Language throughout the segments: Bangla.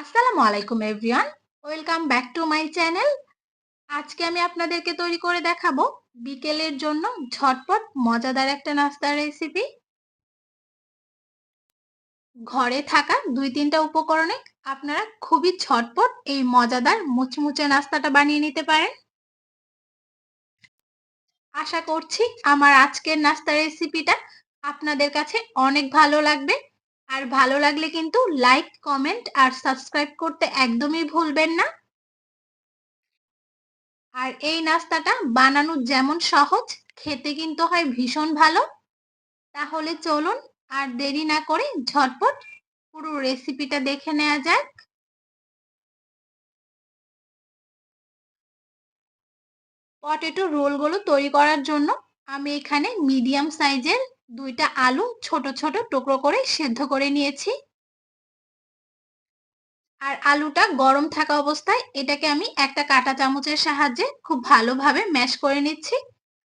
আসসালামু আলাইকুম everyone. Welcome back to my channel. আজকে আমি আপনাদেরকে তৈরি করে দেখাবো বিকেলের জন্য ঝটপট মজাদার একটা নাস্তার রেসিপি ঘরে থাকা দুই তিনটা উপকরণে আপনারা খুবই ঝটপট এই মজাদার মুচমুচে নাস্তাটা বানিয়ে নিতে পারেন। আশা করছি আমার আজকের নাস্তার রেসিপিটা আপনাদের কাছে অনেক ভালো লাগবে। আর ভালো লাগলে কিন্তু লাইক কমেন্ট আর সাবস্ক্রাইব করতে একদমই ভুলবেন না। আর এই নাস্তাটা বানানো যেমন সহজ, খেতে কিন্তু হয় ভীষণ ভালো। তাহলে চলুন আর দেরি না করে ঝটপট পুরো রেসিপিটা দেখে নেওয়া যাক। পটেটো রোলগুলো তৈরি করার জন্য আমি এখানে মিডিয়াম সাইজের দুইটা আলু ছোট ছোট টুকরো করে সেদ্ধ করে নিয়েছি। আর আলুটা গরম থাকা অবস্থায় এটাকে আমি একটা কাটা চামচের সাহায্যে খুব ভালোভাবে ম্যাশ করে নিচ্ছি।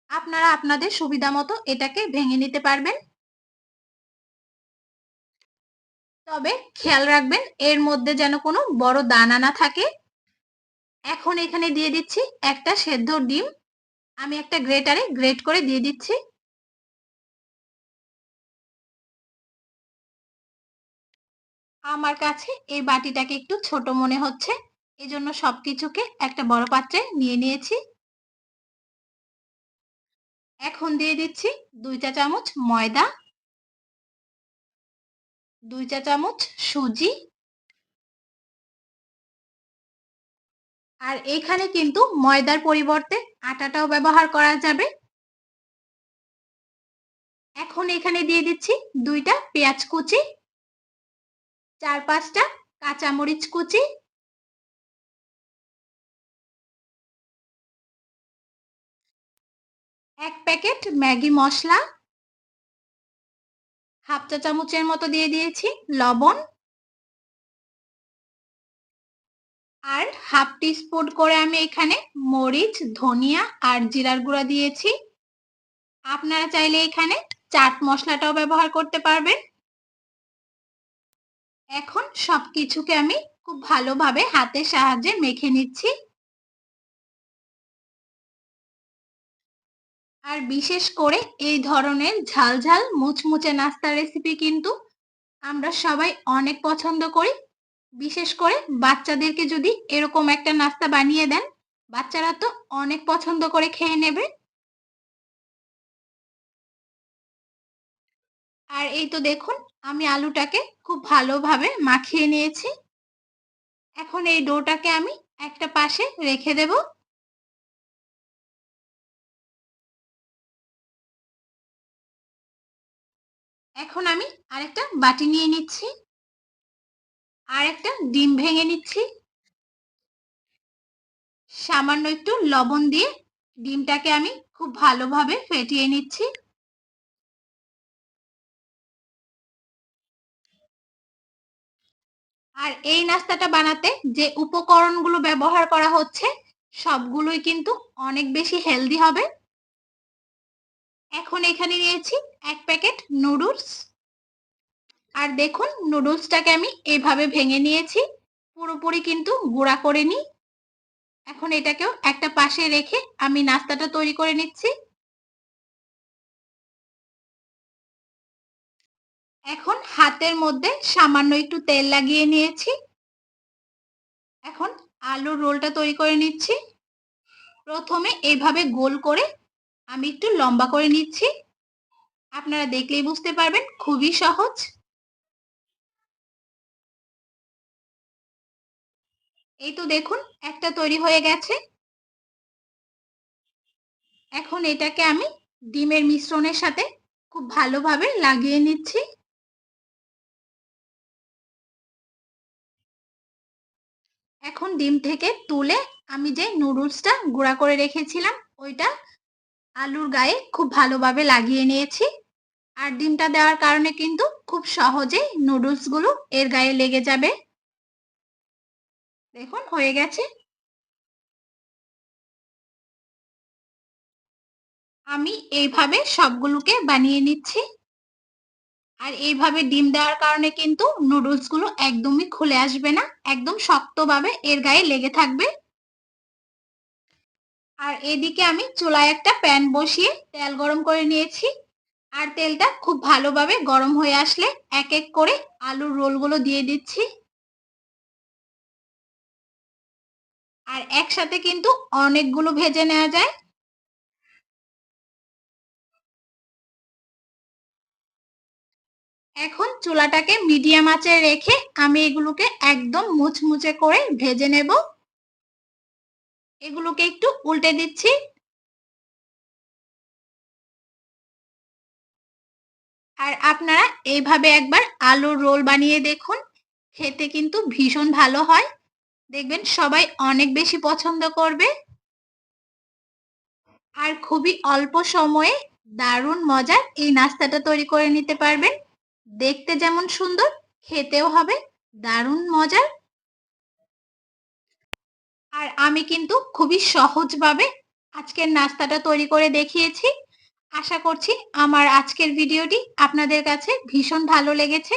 আপনারা আপনাদের সুবিধা মতো এটাকে ভেঙে নিতে পারবেন। তবে খেয়াল রাখবেন, এর মধ্যে যেন কোনো বড় দানা না থাকে। এখন এখানে দিয়ে দিচ্ছি একটা সেদ্ধ ডিম। আমি একটা গ্রেটারে গ্রেট করে দিয়ে দিচ্ছি। আমার কাছে এই বাটিটাকে একটু ছোট মনে হচ্ছে। এজন্য সবকিছুকে একটা বড় পাত্রে নিয়ে নিয়েছি। এখন দিয়ে দিচ্ছি দুই চা চামচ ময়দা। দুই চা চামচ সুজি। আর এখানে কিন্তু ময়দার পরিবর্তে আটাটাও ব্যবহার করা যাবে। এখন এখানে দিয়ে দিচ্ছি দুইটা পেঁয়াজ কুচি। চার পাঁচটা কাঁচামরিচ কুচি। এক প্যাকেট ম্যাগি মশলা। হাফ চা চামচের মতো দিয়ে দিয়েছি লবণ। আর হাফ টিস্পুন করে আমি এখানে মরিচ, ধনিয়া আর জিরার গুঁড়া দিয়েছি। আপনারা চাইলে এখানে চাট মশলাটাও ব্যবহার করতে পারবেন। এখন সবকিছুকে আমি খুব ভালোভাবে হাতের সাহায্যে মেখে নিচ্ছি। আর বিশেষ করে এই ধরনের ঝাল ঝাল মুচমুচে নাস্তা রেসিপি কিন্তু আমরা সবাই অনেক পছন্দ করি। বিশেষ করে বাচ্চাদেরকে যদি এরকম একটা নাস্তা বানিয়ে দেন, বাচ্চারা তো অনেক পছন্দ করে খেয়ে নেবে। আর এই তো দেখুন, আমি আলুটাকে খুব ভালোভাবে মাখিয়ে নিয়েছি। এখন এই ডোটাকে আমি একটা পাশে রেখে দেব। এখন আমি আরেকটা বাটি নিয়ে নিচ্ছি। আর একটা ডিম ভেঙে নিচ্ছি। সামান্য একটু লবণ দিয়ে ডিমটাকে আমি খুব ভালোভাবে ফেটিয়ে নিচ্ছি। আর এই নাস্তাটা বানাতে যে উপকরণগুলো ব্যবহার করা হচ্ছে, সবগুলোই কিন্তু অনেক বেশি হেলদি হবে। এখন এখানে নিয়েছি এক প্যাকেট নুডলস। আর দেখুন, নুডলসটাকে আমি এভাবে ভেঙে নিয়েছি, পুরোপুরি কিন্তু গুঁড়া করে নিই। এখন এটাকেও একটা পাশে রেখে আমি নাস্তাটা তৈরি করে নিচ্ছি। এখন হাতের মধ্যে সামান্য একটু তেল লাগিয়ে নিয়েছি। এখন আলুর রোলটা তৈরি করে নিচ্ছি। প্রথমে এইভাবে গোল করে আমি একটু লম্বা করে নিচ্ছি। আপনারা দেখলেই বুঝতে পারবেন, খুবই সহজ। এই তো দেখুন, একটা তৈরি হয়ে গেছে। এখন এটাকে আমি ডিমের মিশ্রণের সাথে খুব ভালোভাবে লাগিয়ে নিচ্ছি। এখন ডিম থেকে তুলে আমি যে নুডলসটা গুঁড়া করে রেখেছিলাম, ওইটা আলুর গায়ে খুব ভালোভাবে লাগিয়ে নিয়েছি। আর ডিমটা দেওয়ার কারণে কিন্তু খুব সহজেই নুডলসগুলো এর গায়ে লেগে যাবে। দেখুন, হয়ে গেছে। আমি এইভাবে সবগুলোকে বানিয়ে নিচ্ছি। আর এইভাবে ডিম দেওয়ার কারণে কিন্তু নুডলসগুলো একদমই খুলে আসবে না, একদম শক্তভাবে এর গায়ে লেগে থাকবে। আর এদিকে আমি চুলায় একটা প্যান বসিয়ে তেল গরম করে নিয়েছি। আর তেলটা খুব ভালোভাবে গরম হয়ে আসলে এক এক করে আলুর রোলগুলো দিয়ে দিচ্ছি। আর একসাথে কিন্তু অনেকগুলো ভেজে নেওয়া যায়। এখন চুলাটাকে মিডিয়াম আঁচে রেখে আমি এগুলোকে একদম মুচমুচে করে ভেজে নেব। এগুলোকে একটু উল্টে দিচ্ছি। আর আপনারা এইভাবে একবার আলুর রোল বানিয়ে দেখুন। খেতে কিন্তু ভীষণ ভালো হয়। দেখবেন সবাই অনেক বেশি পছন্দ করবে। আর খুবই অল্প সময়ে দারুণ মজার এই নাস্তাটা তৈরি করে নিতে পারবেন। দেখতে যেমন সুন্দর, খেতেও হবে, দারুণ মজার। আর আমি কিন্তু খুবই সহজভাবে আজকের নাস্তাটা তৈরি করে দেখিয়েছি। আশা করছি আমার আজকের ভিডিওটি আপনাদের কাছে ভীষণ ভালো লেগেছে।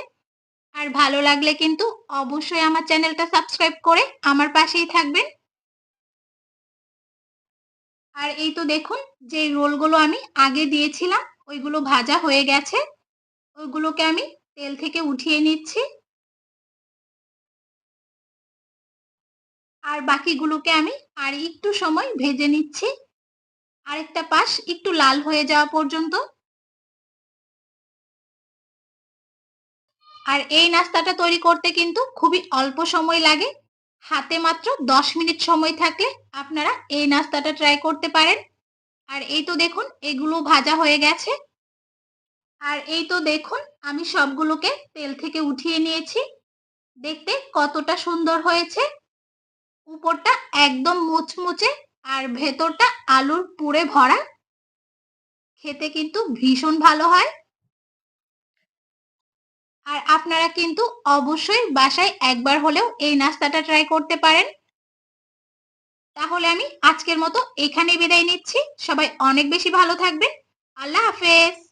আর ভালো লাগলে কিন্তু অবশ্যই আমার চ্যানেলটা সাবস্ক্রাইব করে আমার পাশেই থাকবেন। আর এই তো দেখুন যে রোলগুলো আমি আগে দিয়েছিলাম, ওইগুলো ভাজা হয়ে গেছে। ওইগুলোকে আমি তেল থেকে উঠিয়ে নিচ্ছি। আর বাকিগুলোকে আমি আর একটু সময় ভেজে নিচ্ছি। আরেকটা পাশ একটু লাল হয়ে যাওয়া পর্যন্ত। আর এই নাস্তাটা তৈরি করতে কিন্তু খুবই অল্প সময় লাগে। হাতে মাত্র দশ মিনিট সময় থাকলে আপনারা এই নাস্তাটা ট্রাই করতে পারেন। আর এই তো দেখুন, এগুলো ভাজা হয়ে গেছে। আর এই তো দেখুন, আমি সবগুলোকে তেল থেকে উঠিয়ে নিয়েছি। দেখতে কতটা সুন্দর হয়েছে। উপরটা একদম মুচমুচে আর ভেতরটা আলুর পুরে ভরা। খেতে কিন্তু ভীষণ ভালো হয়। আর আপনারা কিন্তু অবশ্যই বাসায় একবার হলেও এই নাস্তাটা ট্রাই করতে পারেন। তাহলে আমি আজকের মতো এখানেই বিদায় নিচ্ছি। সবাই অনেক বেশি ভালো থাকবেন। আল্লাহ হাফেজ।